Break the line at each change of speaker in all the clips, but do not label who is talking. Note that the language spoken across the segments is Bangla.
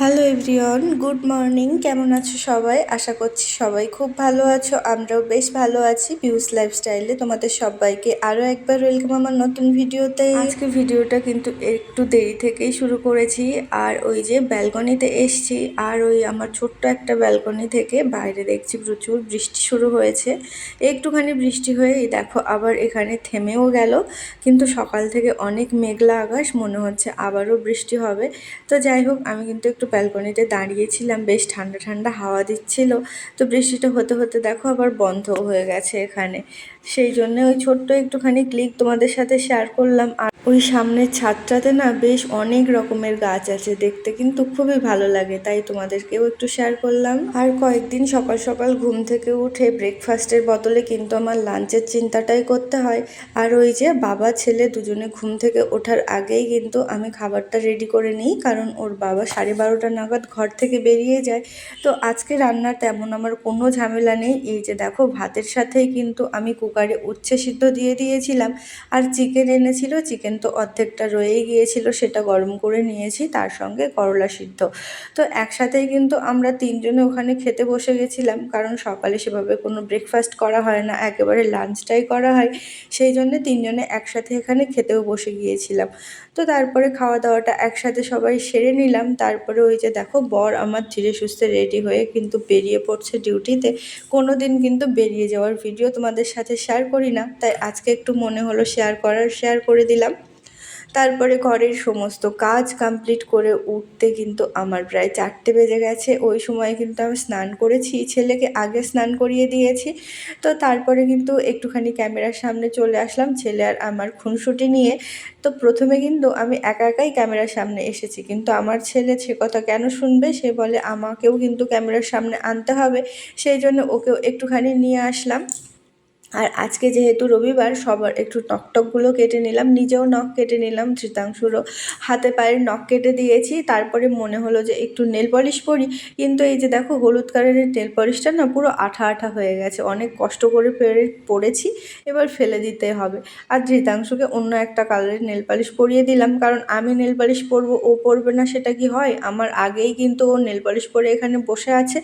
Hello everyone, good morning. কেমন আছো সবাই? আশা করছি সবাই খুব ভালো আছো। আমরাও বেশ ভালো আছি পিউস লাইফস্টাইলে তোমাদের সবাইকে আরও একবার ওয়েলকাম আমার নতুন ভিডিওতে। আজকে ভিডিওটা কিন্তু একটু দেরি থেকেই শুরু করেছি। আর ওই যে ব্যালকনিতে এসছি। আর ওই আমার ছোট্ট একটা ব্যালকনি থেকে বাইরে দেখছি প্রচুর বৃষ্টি শুরু হয়েছে। একটুখানি বৃষ্টি হয়ে দেখো আবার এখানে থেমেও গেল। কিন্তু সকাল থেকে অনেক মেঘলা আকাশ, মনে হচ্ছে আবারও বৃষ্টি হবে। তো যাই হোক, আমি কিন্তু একটু ব্যালকনিতে দাঁড়িয়েছিলাম, বেশ ঠান্ডা ঠান্ডা হাওয়া দিচ্ছিল। তো বৃষ্টিটা হতে হতে দেখো আবার বন্ধ হয়ে গেছে এখানে। সেই জন্য ওই ছোট্ট একটুখানি ক্লিক তোমাদের সাথে শেয়ার করলাম। আর ওই সামনের ছাদটাতে না বেশ অনেক রকমের গাছ আছে, দেখতে কিন্তু খুবই ভালো লাগে, তাই তোমাদেরকেও একটু শেয়ার করলাম। আর কয়েকদিন সকাল সকাল ঘুম থেকে উঠে ব্রেকফাস্টের বদলে কিন্তু আমার লাঞ্চের চিন্তাটাই করতে হয়। আর ওই যে বাবা, ছেলে দুজনে ঘুম থেকে ওঠার আগেই কিন্তু আমি খাবারটা রেডি করে নিই, কারণ ওর বাবা সাড়ে বারোটা নাগাদ ঘর থেকে বেরিয়ে যায়। তো আজকে রান্নার তেমন আমার কোনো ঝামেলা নেই, এই যে দেখো ভাতের সাথেই কিন্তু আমি কুকারে উচ্ছে সিদ্ধ দিয়ে দিয়েছিলাম। আর চিকেন এনেছিল চিকেন তো অর্ধেকটা রয়েই গিয়েছিল, সেটা গরম করে নিয়েছি, তার সঙ্গে করলা সিদ্ধ। তো একসাথেই কিন্তু আমরা তিনজনে ওখানে খেতে বসে গেছিলাম, কারণ সকালে সেভাবে কোনো ব্রেকফাস্ট করা হয় না, একেবারে লাঞ্চটাই করা হয়। সেই জন্য তিনজনে একসাথে এখানে খেতেও বসে গিয়েছিলাম। তো তারপরে খাওয়া দাওয়াটা একসাথে সবাই সেরে নিলাম। তারপরে ওই যে দেখো, বর আমার ধীরে সুস্থে রেডি হয়ে কিন্তু বেরিয়ে পড়ছে ডিউটিতে কোনো দিন কিন্তু বেরিয়ে যাওয়ার ভিডিও তোমাদের সাথে শেয়ার করি না, তাই আজকে একটু মনে হলো শেয়ার করার শেয়ার করে দিলাম। তারপরে ঘরের সমস্ত কাজ কমপ্লিট করে উঠতে কিন্তু আমার প্রায় চারটে বেজে গেছে। ওই সময় কিন্তু আমি স্নান করেছি, ছেলেকে আগে স্নান করিয়ে দিয়েছি। তো তারপরে কিন্তু একটুখানি ক্যামেরার সামনে চলে আসলাম, ছেলে আর আমার খুনসুটি নিয়ে। তো প্রথমে কিন্তু আমি একা একাই ক্যামেরার সামনে এসেছি, কিন্তু আমার ছেলে সে কথা কেন শুনবে? সে বলে, আমাকেও কিন্তু ক্যামেরার সামনে আনতে হবে। সেই জন্য ওকেও একটুখানি নিয়ে আসলাম। আর আজকে যেহেতু রবিবার, সবার একটু টকটকগুলো কেটে নিলাম, নিজেও নখ কেটে নিলাম ধৃতাংশুরও হাতে পায়ের নখ কেটে দিয়েছি। তারপরে মনে হলো যে একটু নেল পলিশ পরি, কিন্তু এই যে দেখো হলুদ কালারের নেল পলিশটা না পুরো আঠা আঠা হয়ে গেছে। অনেক কষ্ট করে পেরে, পড়েছি, এবার ফেলে দিতে হবে। আর ধৃতাংশুকে অন্য একটা কালারের নেল পালিশ পরিয়ে দিলাম, কারণ আমি নেল পালিশ পরবো, ও পরবে না, সেটা কি হয়? আমার আগেই কিন্তু ও নেল পালিশ পরে এখানে বসে আছে।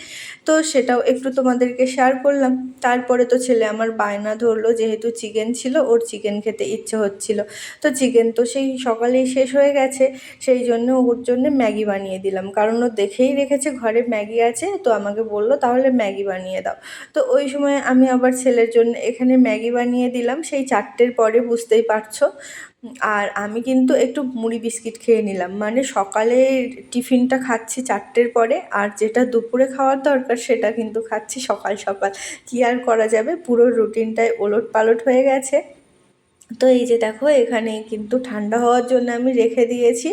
তো সেটাও একটু তোমাদেরকে শেয়ার করলাম। তারপরে তো ছেলে আমার বায়না ধরলো, যেহেতু চিকেন ছিল, ওর চিকেন খেতে ইচ্ছে হচ্ছিল। তো চিকেন তো সেই সকালেই শেষ হয়ে গেছে, সেই জন্য ওর জন্য ম্যাগি বানিয়ে দিলাম। কারণ ও দেখেই রেখেছে, ঘরে ম্যাগি আছে, তো আমাকে বলল, তাহলে ম্যাগি বানিয়ে দাও। তো ওই সময় আমি আবার ছেলের জন্য এখানে ম্যাগি বানিয়ে দিলাম, সেই চারটের পরে বুঝতেই পারছ। আর আমি কিন্তু একটু মুড়ি বিস্কিট খেয়ে নিলাম। মানে সকালে টিফিনটা খাচ্ছি চারটের পরে, আর যেটা দুপুরে খাওয়ার দরকার সেটা কিন্তু খাচ্ছি সকাল সকাল। কী আর করা যাবে? পুরো রুটিনটাই ওলট পালট হয়ে গেছে। তো এই যে দেখো, এখানে কিন্তু ঠান্ডা হওয়ার জন্য আমি রেখে দিয়েছি।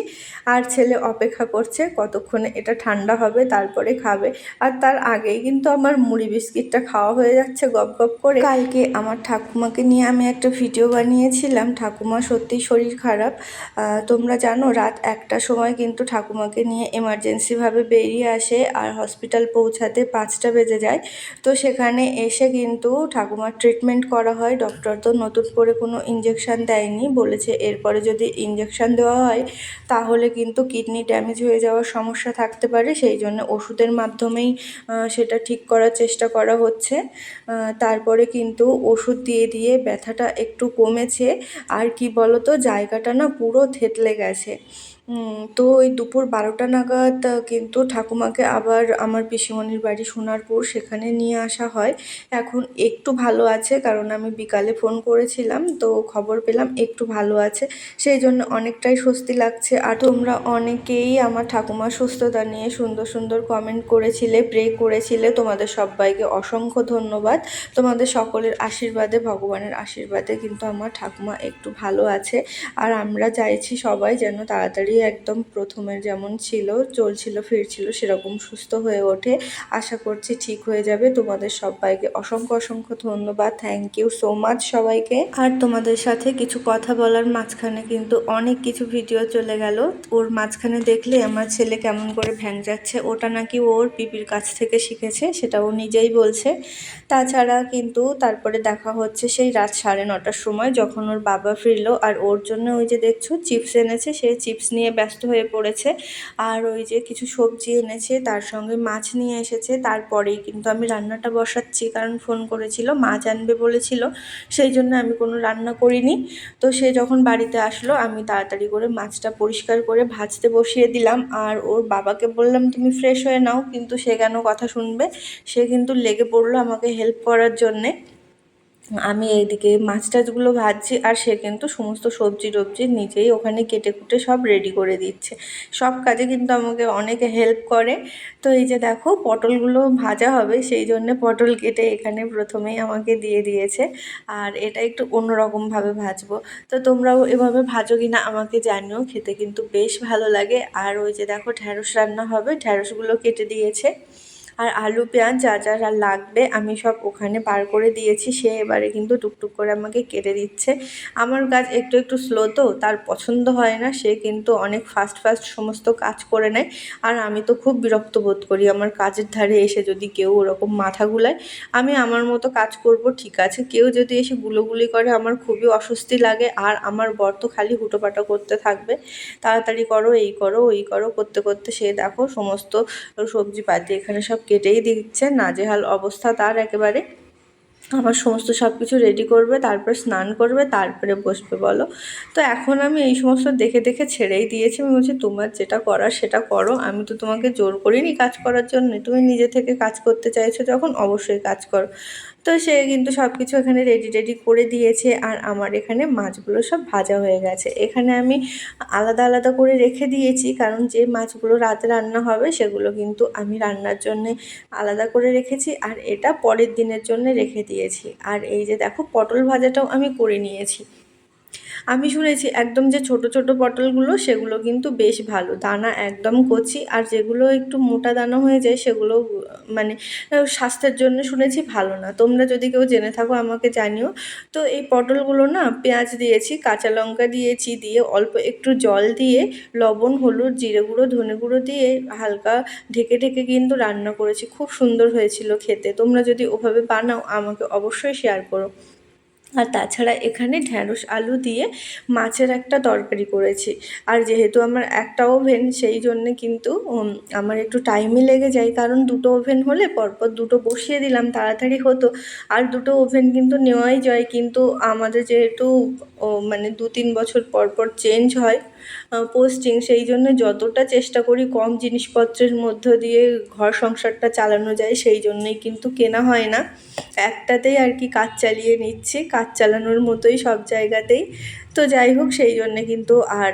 আর ছেলে অপেক্ষা করছে কতক্ষণে এটা ঠান্ডা হবে, তারপরে খাবে। আর তার আগেই কিন্তু আমার মুড়ি বিস্কিটটা খাওয়া হয়ে যাচ্ছে গপ গপ করে। কালকে আমার ঠাকুমাকে নিয়ে আমি একটা ভিডিও বানিয়েছিলাম, ঠাকুমা সত্যি শরীর খারাপ। তোমরা জানো রাত একটার সময় কিন্তু ঠাকুমাকে নিয়ে এমার্জেন্সিভাবে বেরিয়ে আসে আর হসপিটাল পৌঁছাতে পাঁচটা বেজে যায়। তো সেখানে এসে কিন্তু ঠাকুমার ট্রিটমেন্ট করা হয়। ডক্টর তো নতুন করে কোনো ইঞ্জেকশান দেয়নি, বলেছে এরপরে যদি ইঞ্জেকশান দেওয়া হয়, তাহলে কিন্তু কিডনি ড্যামেজ হয়ে যাওয়ার সমস্যা থাকতে পারে, সেই জন্য ওষুধের মাধ্যমেই সেটা ঠিক করার চেষ্টা করা হচ্ছে। তারপরে কিন্তু ওষুধ দিয়ে দিয়ে ব্যথাটা একটু কমেছে, আর কি বলতো, জায়গাটা না পুরো থেতলে গেছে। তো ওই দুপুর বারোটা নাগাদ কিন্তু ঠাকুমাকে আবার আমার পিসিমণির বাড়ি সোনারপুর সেখানে নিয়ে আসা হয়। এখন একটু ভালো আছে, কারণ আমি বিকালে ফোন করেছিলাম, তো খবর পেলাম একটু ভালো আছে। সেই জন্য অনেকটাই স্বস্তি লাগছে। আর তোমরা অনেকেই আমার ঠাকুমার সুস্থতা নিয়ে সুন্দর সুন্দর কমেন্ট করেছিলে প্রে করেছিলে। তোমাদের সবাইকে অসংখ্য ধন্যবাদ। তোমাদের সকলের আশীর্বাদে, ভগবানের আশীর্বাদে কিন্তু আমার ঠাকুমা একটু ভালো আছে। আর আমরা চাইছি সবাই যেন তাড়াতাড়ি একদম প্রথমের যেমন ছিল, চলছিল, ফিরছিল, সেরকম সুস্থ হয়ে ওঠে। আশা করছি ঠিক হয়ে যাবে। তোমাদের সবাইকে অসংখ্য অসংখ্য ধন্যবাদ। থ্যাংক ইউ সো মাচ সবাইকে। আর তোমাদের সাথে কিছু কথা বলার মাঝখানে কিন্তু অনেক কিছু ভিডিও চলে গেল। ওর মাঝখানে দেখলে আমার ছেলে কেমন করে ভ্যাং যাচ্ছে, ওটা নাকি ওর পিপির কাছ থেকে শিখেছে, সেটা ও নিজেই বলছে। তাছাড়া কিন্তু তারপরে দেখা হচ্ছে সেই রাত সাড়ে নটার সময়, যখন ওর বাবা ফিরলো, আর ওর জন্য ওই যে দেখছ, চিপস এনেছে, সেই চিপস নিয়ে নিয়ে ব্যস্ত হয়ে পড়েছে। আর ওই যে কিছু সবজি এনেছে, তার সঙ্গে মাছ নিয়ে এসেছে। তারপরেই কিন্তু আমি রান্নাটা বসাচ্ছি, কারণ ফোন করেছিল মাছ আনবে বলেছিল, সেই জন্য আমি কোনো রান্না করিনি। তো সে যখন বাড়িতে আসলো, আমি তাড়াতাড়ি করে মাছটা পরিষ্কার করে ভাজতে বসিয়ে দিলাম। আর ওর বাবাকে বললাম, তুমি ফ্রেশ হয়ে নাও। কিন্তু সে কেন কথা শুনবে? সে কিন্তু লেগে পড়ল আমাকে হেল্প করার জন্যে। আমি এইদিকে মাছ টাছগুলো ভাজছি আর সে কিন্তু সমস্ত সবজি টবজি নিজেই ওখানে কেটে কুটে সব রেডি করে দিচ্ছে। সব কাজে কিন্তু আমাকে অনেকে হেল্প করে। তো এই যে দেখো, পটলগুলো ভাজা হবে, সেই জন্য পটল কেটে এখানে প্রথমেই আমাকে দিয়ে দিয়েছে। আর এটা একটু অন্যরকমভাবে ভাজবো। তো তোমরাও এভাবে ভাজো কি না আমাকে জানিও, খেতে কিন্তু বেশ ভালো লাগে। আর ওই যে দেখো ঢ্যাঁড়স রান্না হবে ঢ্যাঁড়সগুলো কেটে দিয়েছে। আর আলু, পেঁয়াজ যা যা যা লাগবে আমি সব ওখানে পার করে দিয়েছি। সে এবারে কিন্তু টুকটুক করে আমাকে কেটে দিচ্ছে। আমার কাজ একটু একটু স্লো তো, তার পছন্দ হয় না। সে কিন্তু অনেক ফাস্ট ফাস্ট সমস্ত কাজ করে নেয়। আর আমি তো খুব বিরক্ত বোধ করি। আমার কাজের ধারে এসে যদি কেউ ওরকম মাথা গুলায়, আমি আমার মতো কাজ করব, ঠিক আছে। কেউ যদি এসে গুলোগুলি করে, আমার খুবই অস্বস্তি লাগে। আর আমার বর তো খালি হুটোপাটা করতে থাকবে। তাড়াতাড়ি করো, এই করো, ওই করো, করতে করতে সে দেখো সমস্ত সবজি পাতি এখানে সব কেটেই দিচ্ছে নাজেহাল অবস্থা তার একেবারে। আমার সমস্ত সব কিছু রেডি করবে, তারপরে স্নান করবে, তারপরে বসবে, বলো। তো এখন আমি এই সমস্ত দেখে দেখে ছেড়েই দিয়েছি। আমি বলছি, তোমার যেটা করার সেটা করো। আমি তো তোমাকে জোর করিনি কাজ করার জন্য। তুমি নিজে থেকে কাজ করতে চাইছো যখন অবশ্যই কাজ করো। তো সে কিন্তু সব কিছু এখানে রেডি রেডি করে দিয়েছে আর আমার এখানে মাছগুলো সব ভাজা হয়ে গেছে। এখানে আমি আলাদা আলাদা করে রেখে দিয়েছি কারণ যে মাছগুলো রাতে রান্না হবে সেগুলো কিন্তু আমি রান্নার জন্য আলাদা করে রেখেছি আর এটা পরের দিনের জন্য রেখে দিয়েছি। আর এই যে দেখো পটল ভাজাটাও আমি করে নিয়েছি। আমি শুনেছি একদম যে ছোট ছোট পটলগুলো, সেগুলো কিন্তু বেশ ভালো। দানা একদম কচি, আর যেগুলো একটু মোটা দানা হয়ে যায়, সেগুলো মানে স্বাস্থ্যের জন্য শুনেছি ভালো না। তোমরা যদি কেউ জেনে থাকো, আমাকে জানিও। তো এই পটলগুলো না, পেঁয়াজ দিয়েছি, কাঁচা লঙ্কা দিয়েছি, দিয়ে অল্প একটু জল দিয়ে, লবণ, হলুদ, জিরে গুঁড়ো, ধনে গুঁড়ো দিয়ে হালকা ঢেকে ঢেকে কিন্তু রান্না করেছি। খুব সুন্দর হয়েছিল খেতে। তোমরা যদি ওভাবে বানাও, আমাকে অবশ্যই শেয়ার করো। আর তাছাড়া এখানে ঢ্যাঁড়স, আলু দিয়ে মাছের একটা তরকারি করেছি। আর যেহেতু আমার একটা ওভেন, সেই জন্যে কিন্তু আমার একটু টাইমই লেগে যায়। কারণ দুটো ওভেন হলে পরপর দুটো বসিয়ে দিলাম, তাড়াতাড়ি হতো। আর দুটো ওভেন কিন্তু নেওয়াই যায়। কিন্তু আমাদের যেহেতু মানে দু তিন বছর পরপর পর চেঞ্জ হয় পোস্টিং সেই জন্য যতটা চেষ্টা করি কম জিনিসপত্রের মধ্য দিয়ে ঘর সংসারটা চালানো যায়, সেই জন্যই কিন্তু কেনা হয় না। একটাতেই আর কি কাজ চালিয়ে নিচ্ছি, কাজ চালানোর মতোই সব জায়গাতেই। তো যাই হোক, সেই জন্যে কিন্তু আর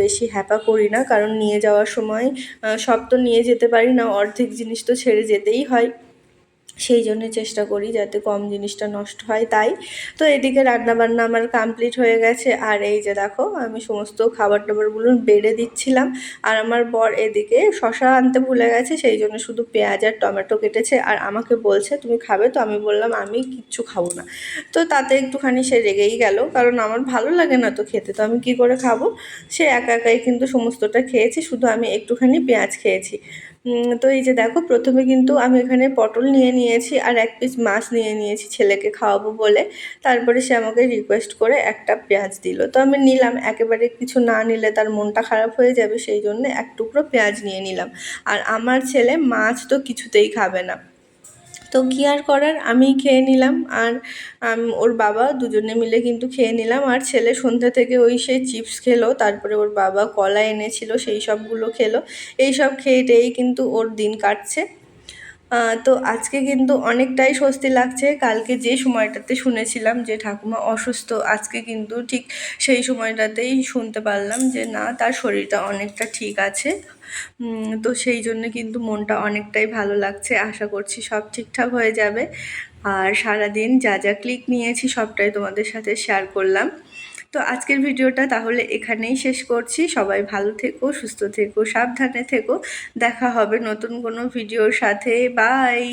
বেশি হ্যাপা করি না, কারণ নিয়ে যাওয়ার সময় সব তো নিয়ে যেতে পারি না, অর্ধেক জিনিস তো ছেড়ে যেতেই হয়। সেই জন্য চেষ্টা করি যাতে কম জিনিসটা নষ্ট হয় তাই। তো এদিকে রান্নাবান্না আমার কমপ্লিট হয়ে গেছে। আর এই যে দেখো, আমি সমস্ত খাবার টাবারগুলো বেড়ে দিচ্ছিলাম। আর আমার বর এদিকে শশা আনতে ভুলে গেছে, সেই জন্য শুধু পেঁয়াজ আর টমেটো কেটেছে। আর আমাকে বলছে, তুমি খাবে? তো আমি বললাম, আমি কিচ্ছু খাব না। তো তাতে একটুখানি সে রেগেই গেল, কারণ আমার ভালো লাগে না তো খেতে। তো আমি কি করে খাব? সে একা একাই কিন্তু সমস্তটা খেয়েছি, শুধু আমি একটুখানি পেঁয়াজ খেয়েছি। তো এই যে দেখো, প্রথমে কিন্তু আমি এখানে পটল নিয়ে নিয়েছি আর এক পিস মাছ নিয়ে নিয়েছি ছেলেকে খাওয়াবো বলে। তারপরে সে আমাকে রিকোয়েস্ট করে একটা পেঁয়াজ দিল। তো আমি নিলাম, একেবারে কিছু না নিলে তার মনটা খারাপ হয়ে যাবে, সেই জন্য এক টুকরো পেঁয়াজ নিয়ে নিলাম। আর আমার ছেলে মাছ তো কিছুতেই খাবে না। তো কী আর করার? আমি খেয়ে নিলাম আর ওর বাবা দুজনে মিলে কিন্তু খেয়ে নিলাম। আর ছেলে সন্ধ্যা থেকে ওই সে চিপস খেলো, তারপরে ওর বাবা কলা এনেছিল, সেই সবগুলো খেলো। এই সব খেয়ে টেয়েই কিন্তু ওর দিন কাটছে। তো আজকে কিন্তু অনেকটাই স্বস্তি লাগছে। কালকে যে সময়টাতে শুনেছিলাম যে ঠাকুমা অসুস্থ, আজকে কিন্তু ঠিক সেই সময়টাতেই শুনতে পারলাম যে না, তার শরীরটা অনেকটা ঠিক আছে। তো সেই জন্য কিন্তু মনটা অনেকটাই ভালো লাগছে। আশা করছি সব ঠিকঠাক হয়ে যাবে। আর সারাদিন যা যা ক্লিক নিয়েছি সবটাই তোমাদের সাথে শেয়ার করলাম। তো আজকের ভিডিওটা তাহলে এখানেই শেষ করছি। সবাই ভালো থেকো, সুস্থ থেকো, সাবধানে থেকো। দেখা হবে নতুন কোনো ভিডিওর সাথে। বাই